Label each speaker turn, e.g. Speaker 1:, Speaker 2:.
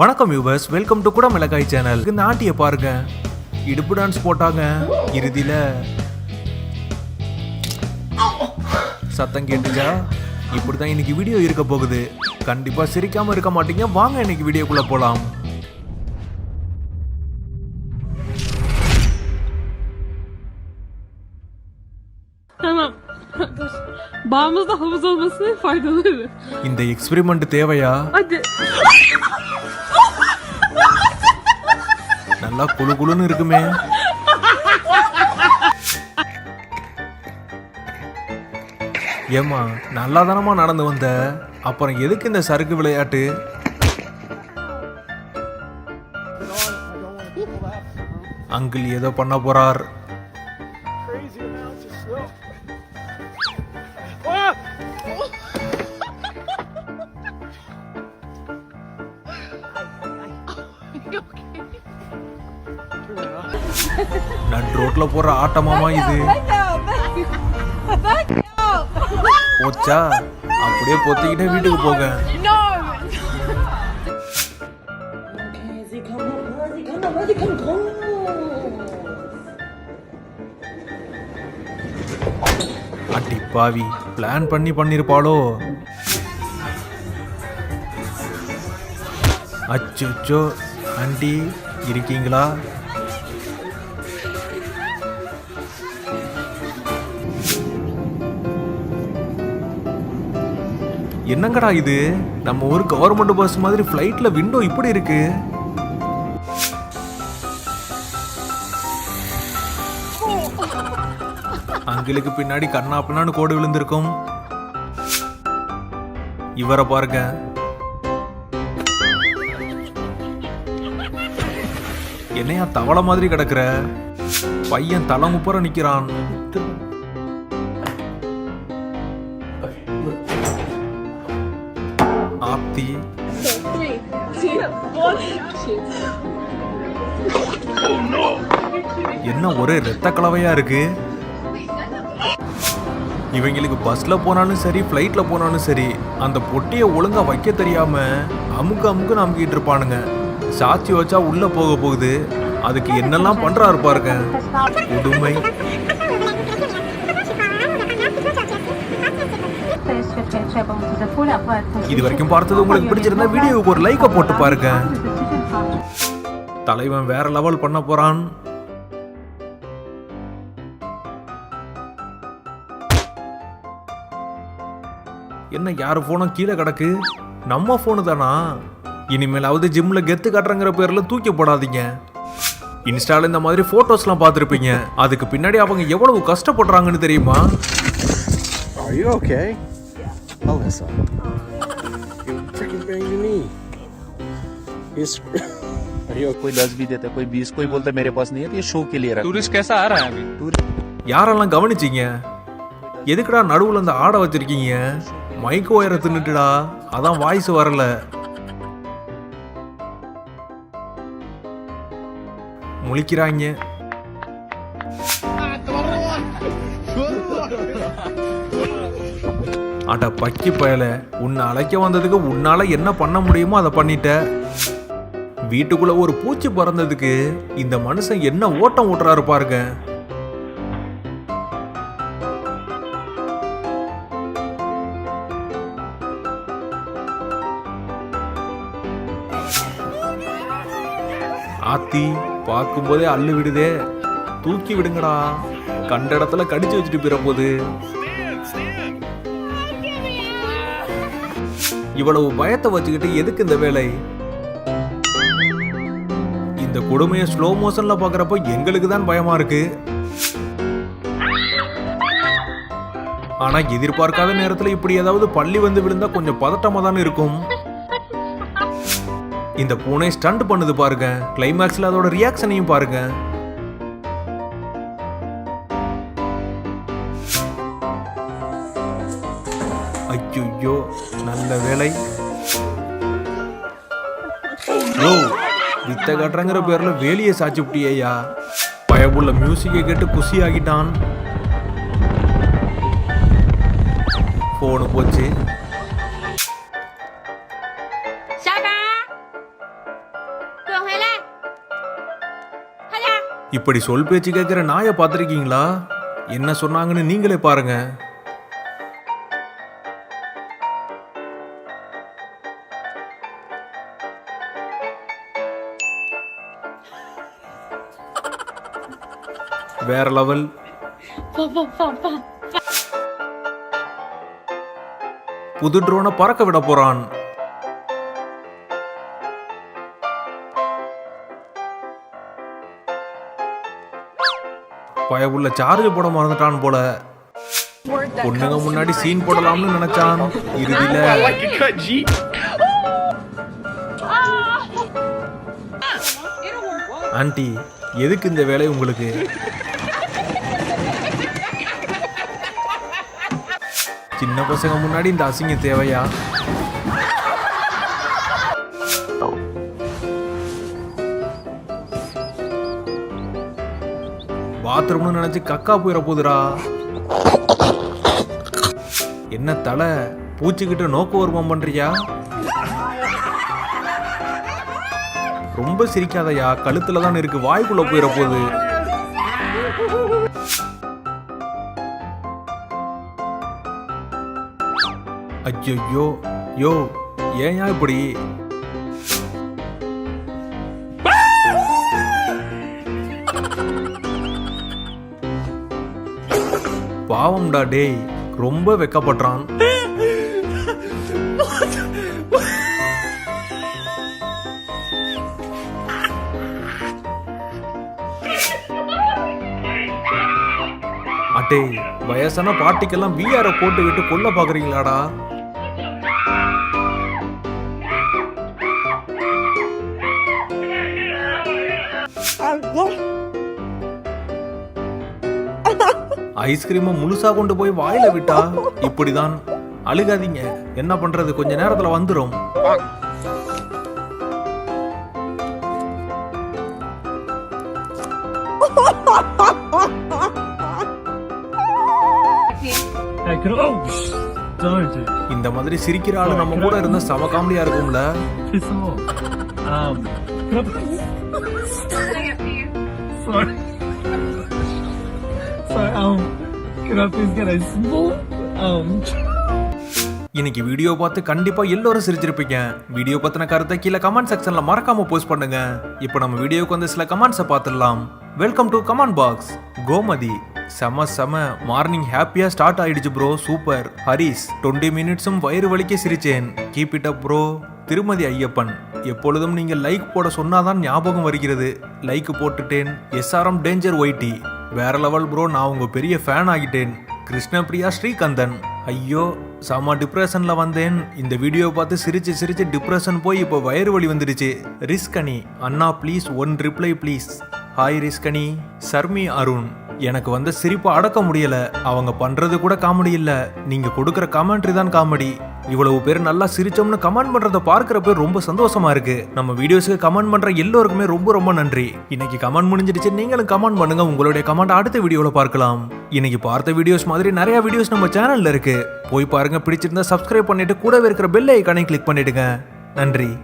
Speaker 1: வணக்கம் yours welcome to கூட மிளகாய் சேனல் இந்த ஆட்டியை பாருங்க இடுப்பு டான்ஸ் போட்டாங்க இறுதியில சத்தம் கேட்டுச்சா இப்படிதான் இன்னைக்கு வீடியோ இருக்க போகுது கண்டிப்பாக சிரிக்காமல் இருக்க மாட்டீங்க வாங்க இன்னைக்கு வீடியோக்குள்ளே
Speaker 2: போகலாம் Bağımızda havuz olması faydalı.
Speaker 1: இந்த எக்ஸ்பெரிமெண்ட் தேவையா
Speaker 2: Hadi.
Speaker 1: நல்லா குளு குளுன்னு இருக்குமே. ஏமா நல்லா தானமா நடந்து வந்த? அப்புறம் எதுக்கு இந்த சறுக்கு விளையாட்டு? அங்கிள் ஏதோ பண்ண போறார். நட் ரோட்ல போற ஆட்டமாமா இது? போச்சா? அப்படியே பொத்திக்கிட்டே வீட்டுக்கு போக. அட்டி பாவி பிளான் பண்ணி பண்ணிருப்பாளோ? அச்சோ ஆண்டி இருக்கீங்களா? என்னங்கடா இது? நம்ம ஊர் கவர்மெண்ட் பஸ் மாதிரி ஃப்ளைட்டில் விண்டோ இப்படி இருக்கு? அங்கிலுக்கு பின்னாடி கண்ணா பின்னான்னு கோடு விழுந்திருக்கும். இவரை பாருங்க. என்னையா தவளை மாதிரி கிடக்குற? பையன் தலை முப்புற நிக்கிறான். ஆப்தி. என்ன ஒரே ரத்த கலவையா இருக்கு? இவங்களுக்கு பஸ்ல போனாலும் சரி ஃப்ளைட்ல போனாலும் சரி அந்த பொட்டியை ஒழுங்கா வைக்க தெரியாம அமுக்கு அமுக்கு நம்பிக்கிட்டு இருப்பானுங்க. சாட்சி வச்சா உள்ள போக போகுது. அதுக்கு என்னெல்லாம் பண்றா பாருங்க. உடுமை இது வரைக்கும் பார்த்தது உங்களுக்கு பிடிச்சிருந்தா வீடியோவுக்கு ஒரு லைக்கை போட்டு பாருங்க. தலைவன் வேற லெவல் பண்ண போறான். என்ன யார் போனும் கீழே கிடக்கு? நம்ம போனு தானா? இனிமேலாவது ஜிம்ல கெத்து காட்டுறங்கிற பேர்ல தூக்கி போடாதீங்க. இன்ஸ்டால இந்த மாதிரி போட்டோஸ்லாம் பார்த்துருப்பீங்க. அதுக்கு பின்னாடி அவங்க எவ்வளவு கஷ்டப்படுறாங்கன்னு தெரியுமா?
Speaker 3: Are you okay? Alyssa. You freaking banged your knee. He's. Are you okay?
Speaker 4: कोई दस भी देता है कोई बीस कोई बोलता है मेरे पास नहीं है तो ये शो के लिए रखा
Speaker 5: टूरिस्ट कैसा आ रहा है अभी
Speaker 4: टूरिस्ट
Speaker 1: யாரெல்லாம் கவனிச்சீங்க எதுக்குடா நடுவுல இந்த ஆடை வச்சிருக்கீங்க மைக் ஒயரை தின்னுட்டுடா அதான் வாய்ஸ் வரல முழிக்கிறாங்க அட பக்கி பயல உன்னை அழைக்க வந்ததுக்கு உன்னால என்ன பண்ண முடியுமோ அதை பண்ணிட்ட. வீட்டுக்குள்ள ஒரு பூச்சி பறந்ததுக்கு இந்த மனுஷன் என்ன ஓட்டம் ஓட்டுறாரு பாருங்க. ஆத்தி பார்க்கும்போதே அள்ளு விடுதே தூக்கி விடுங்கடா. கண்ட இடத்துல கடிச்சு வச்சுட்டு போகுது இவ்வளவு பயத்தை வச்சுக்கிட்டு எதுக்கு இந்த வேலை? இந்த கொடுமையை ஸ்லோ மோஷன்ல பாக்குறப்ப எங்களுக்கு தான் பயமா இருக்கு. ஆனா எதிர்பார்க்காத நேரத்துல இப்படி ஏதாவது பள்ளி வந்து விழுந்தா கொஞ்சம் பதட்டமா தான் இருக்கும். இந்த பூனை ஸ்டண்ட் பண்ணுது பாருங்க. கிளைமேக்ஸ்ல அதோட ரியாக்ஷனையும் பாருங்க. அச்சுயோ நல்ல வேலை யோ வித்த கட்டுறங்கிற பேரில் வேலியை சாச்சுப்டியா பயபுள்ள மியூசிக்கை கேட்டு குஷி ஆகிட்டான் போனு போச்சு. இப்படி சொல் பேச்சு கேட்குற நாயை பார்த்துருக்கீங்களா? என்ன சொன்னாங்கன்னு நீங்களே பாருங்கள் வேற லெவல். புது ட்ரோனை பறக்க விட போறான். பயவுள்ள சார்ஜ் போட மறந்துட்டான் போல. பொண்ணுங்க முன்னாடி சீன் போடலாம்னு நினைச்சான். இறுதியில ஆன்ட்டி எதுக்கு இந்த வேலை உங்களுக்கு? சின்ன பசங்க முன்னாடி இந்த அசிங்கம் தேவையா? பாத்ரூம்னு நினைச்சு கக்கா போயிட போகுதுடா என்ன தலை? பூச்சிக்கிட்ட நோக்கு வருமம் பண்றியா? ரொம்ப சிரிக்காதயா? கழுத்துல தான் இருக்கு. வாய்க்குள்ள போயிட போகுது ஐயோ யோ ஏன் இப்படி? பாவம்டா டேய் ரொம்ப வெக்கப்படுறான். அட்டே வயசான பாட்டிக்கெல்லாம் விஆர போட்டு விட்டு கொல்ல பாக்குறீங்களாடா? ஐஸ்கிரீமை முழுசா கொண்டு போய் வாயில விட்டா இப்படிதான். அழுகாதீங்க. என்ன பண்றது? கொஞ்ச நேரத்துல வந்துரும். இந்த மாதிரி சிரிக்கிற ஆளு நம்ம கூட இருந்தா செம காமெடியா இருக்கும்ல.
Speaker 5: Sorry. sorry, um, can I please get a small, um,
Speaker 1: இன்னைக்கு வீடியோ பார்த்து கண்டிப்பா எல்லோரும் சிரிச்சிருப்பீங்க. வீடியோ பத்தின கருத்தை கீழே கமெண்ட் செக்ஷன்ல மறக்காம போஸ்ட் பண்ணுங்க. இப்போ நம்ம வீடியோக்கு வந்து சில கமெண்ட்ஸை பார்த்துடலாம். Welcome to comment box Gomathi செம செம மார்னிங் ஹாப்பியா ஸ்டார்ட் ஆயிடுச்சு ப்ரோ சூப்பர் ஹரிஸ் டுவெண்ட்டி மினிட்ஸும் வயிறு வலிக்க சிரிச்சேன். கீப் இட் அப் ப்ரோ திருமதி ஐயப்பன் எப்பொழுதும் நீங்கள் லைக் போட சொன்னாதான் ஞாபகம் வருகிறது. லைக் போட்டுட்டேன். எஸ்ஆர்எம் டேஞ்சர் ஒய்டி வேற லெவல் ப்ரோ நான் உங்கள் பெரிய ஃபேன் ஆகிட்டேன். கிருஷ்ணபிரியா ஸ்ரீகந்தன். ஐயோ செம டிப்ரெஷனில் வந்தேன். இந்த வீடியோ பார்த்து சிரிச்சு சிரிச்சு டிப்ரெஷன் போய் இப்போ வயிறு வலி வந்துடுச்சு. ரிஸ்கனி அண்ணா please one reply please hi Riskani Sharmi Arun. எனக்கு வந்த சிரிப்பை அடக்க முடியல. அவங்க பண்றது கூட காமெடி இல்ல. நீங்க கொடுக்குற கமெண்ட்ரி தான் காமெடி. இவ்வளவு பேர் நல்லா சிரிச்சோம்னு கமெண்ட் பண்றத பார்க்கறப்ப ரொம்ப சந்தோஷமா இருக்கு. நம்ம வீடியோஸ்க்கு கமெண்ட் பண்ற எல்லோருக்குமே ரொம்ப ரொம்ப நன்றி. இன்னைக்கு கமெண்ட் முடிஞ்சிடுச்சு. நீங்களும் கமெண்ட் பண்ணுங்க. உங்களுடைய கமெண்ட் அடுத்த வீடியோல பார்க்கலாம். இன்னைக்கு பார்த்த வீடியோஸ் மாதிரி நிறைய வீடியோஸ் நம்ம சேனல்ல இருக்கு. போய் பாருங்க. பிடிச்சிருந்தா சப்ஸ்கிரைப் பண்ணிட்டு கூடவே இருக்கிற பெல் ஐக்கானை கிளிக் பண்ணிடுங்க. நன்றி.